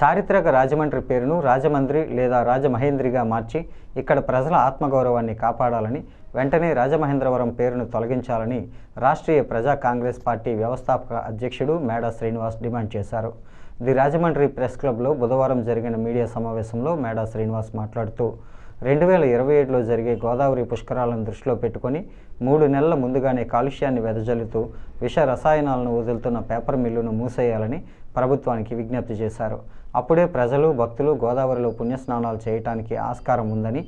చారిత్రక రాజమండ్రి పేరును రాజమండ్రి లేదా రాజమహేంద్రిగా మార్చి ఇక్కడ ప్రజల ఆత్మగౌరవాన్ని కాపాడాలని వెంటనే రాజమహేంద్రవరం పేరును తొలగించాలని రాష్ట్రీయ ప్రజా కాంగ్రెస్ పార్టీ వ్యవస్థాపక అధ్యక్షుడు మేడా శ్రీనివాస్ డిమాండ్ చేశారు. ది రాజమండ్రి ప్రెస్ క్లబ్లో బుధవారం జరిగిన మీడియా సమావేశంలో మేడా శ్రీనివాస్ మాట్లాడుతూ రెండు వేల ఇరవై ఏడులో జరిగే గోదావరి పుష్కరాలను దృష్టిలో పెట్టుకొని మూడు నెలల ముందుగానే కాలుష్యాన్ని వెదజల్లుతూ విష రసాయనాలను వదులుతున్న పేపర్ మిల్లును మూసేయాలని ప్రభుత్వానికి విజ్ఞప్తి చేశారు. అప్పుడే ప్రజలు భక్తులు గోదావరిలో పుణ్యస్నానాలు చేయటానికి ఆస్కారం ఉందని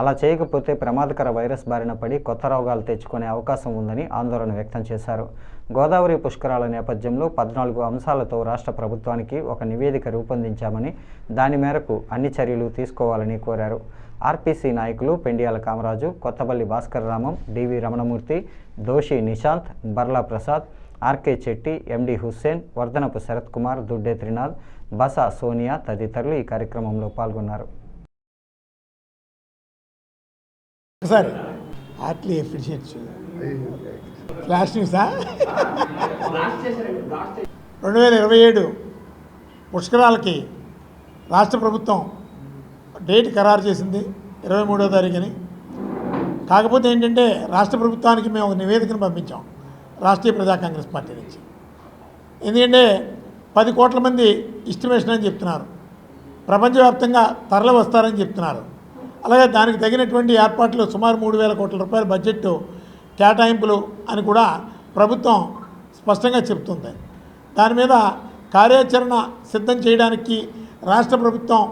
అలా చేయకపోతే ప్రమాదకర వైరస్ బారిన పడి కొత్త రోగాలు తెచ్చుకునే అవకాశం ఉందని ఆందోళన వ్యక్తం చేశారు. గోదావరి పుష్కరాల నేపథ్యంలో పద్నాలుగు అంశాలతో రాష్ట్ర ప్రభుత్వానికి ఒక నివేదిక రూపొందించామని దాని మేరకు అన్ని చర్యలు తీసుకోవాలని కోరారు. ఆర్పీసీ నాయకులు Pendiyala Kamaraju Kothapalli Bhaskar Ramam DV Ramanamurthy Doshi Nishanth Barla Prasad RK Chetti MD Hussain Vardhanapu Sarath Kumar Dudde Trinath Basa Sonia తదితరులు ఈ కార్యక్రమంలో పాల్గొన్నారు. సార్ హార్ట్లీ అప్రిషియేట్ ఫ్లాష్ న్యూసా రెండు వేల ఇరవై ఏడు పుష్కరాలకి రాష్ట్ర ప్రభుత్వం డేట్ ఖరారు చేసింది ఇరవై మూడో తారీఖుని. కాకపోతే ఏంటంటే రాష్ట్ర ప్రభుత్వానికి మేము ఒక నివేదికను పంపించాం రాష్ట్రీయ ప్రజా కాంగ్రెస్ పార్టీ నుంచి. ఎందుకంటే పది కోట్ల మంది ఇస్టిమేషన్ అని చెప్తున్నారు. ప్రపంచవ్యాప్తంగా తరలి వస్తారని చెప్తున్నారు. అలాగే దానికి తగినటువంటి ఏర్పాట్లు సుమారు మూడు వేల కోట్ల రూపాయల బడ్జెట్ కేటాయింపులు అని కూడా ప్రభుత్వం స్పష్టంగా చెబుతుంది. దాని మీద కార్యాచరణ సిద్ధం చేయడానికి రాష్ట్ర ప్రభుత్వం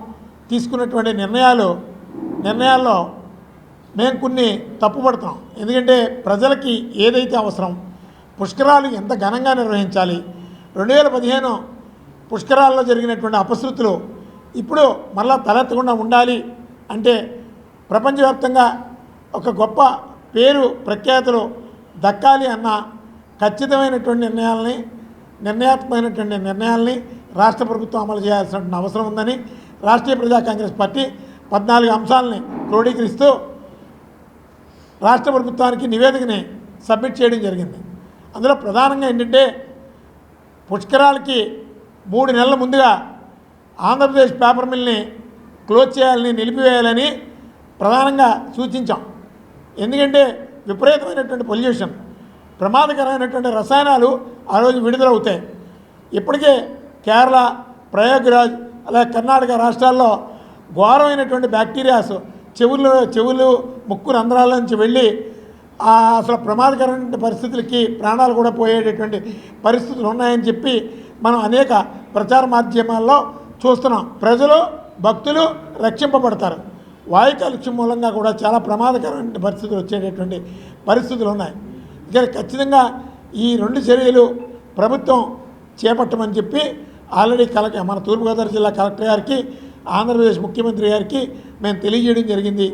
తీసుకున్నటువంటి నిర్ణయాలు నిర్ణయాల్లో మేము కొన్ని తప్పుపడతాం. ఎందుకంటే ప్రజలకి ఏదైతే అవసరం పుష్కరాలు ఎంత ఘనంగా నిర్వహించాలి రెండు వేల పదిహేను పుష్కరాల్లో జరిగినటువంటి అపశృతులు ఇప్పుడు మళ్ళా తలెత్తకుండా ఉండాలి అంటే ప్రపంచవ్యాప్తంగా ఒక గొప్ప పేరు ప్రఖ్యాతులు దక్కాలి అన్న ఖచ్చితమైనటువంటి నిర్ణయాలని నిర్ణయాత్మకమైనటువంటి నిర్ణయాల్ని రాష్ట్ర ప్రభుత్వం అమలు చేయాల్సినటువంటి అవసరం ఉందని రాష్ట్రీయ ప్రజా కాంగ్రెస్ పార్టీ పద్నాలుగు అంశాలని క్రోడీకరిస్తూ రాష్ట్ర ప్రభుత్వానికి నివేదికని సబ్మిట్ చేయడం జరిగింది. అందులో ప్రధానంగా ఏంటంటే పుష్కరాలకి మూడు నెలల ముందుగా ఆంధ్రప్రదేశ్ పేపర్ మిల్ని క్లోజ్ చేయాలని నిలిపివేయాలని ప్రధానంగా సూచించాం. ఎందుకంటే విపరీతమైనటువంటి పొల్యూషన్ ప్రమాదకరమైనటువంటి రసాయనాలు ఆ రోజు విడుదలవుతాయి. ఇప్పటికే కేరళ ప్రయాగ్రాజ్ అలాగే కర్ణాటక రాష్ట్రాల్లో ఘోరమైనటువంటి బ్యాక్టీరియాస్ చెవులు చెవులు ముక్కు రంధ్రాల నుంచి వెళ్ళి అసలు ప్రమాదకరమైన పరిస్థితులకి ప్రాణాలు కూడా పోయేటటువంటి పరిస్థితులు ఉన్నాయని చెప్పి మనం అనేక ప్రచార మాధ్యమాల్లో చూస్తున్నాం. ప్రజలు భక్తులు రక్షింపబడతారు. వాయు కాలుష్యం మూలంగా కూడా చాలా ప్రమాదకరమైన పరిస్థితులు వచ్చేటటువంటి పరిస్థితులు ఉన్నాయి. ఇక ఖచ్చితంగా ఈ రెండు చర్యలు ప్రభుత్వం చేపట్టమని చెప్పి ఆల్రెడీ కలెక్టర్ మన తూర్పుగోదావరి జిల్లా కలెక్టర్ గారికి ఆంధ్రప్రదేశ్ ముఖ్యమంత్రి గారికి మేము తెలియజేయడం జరిగింది.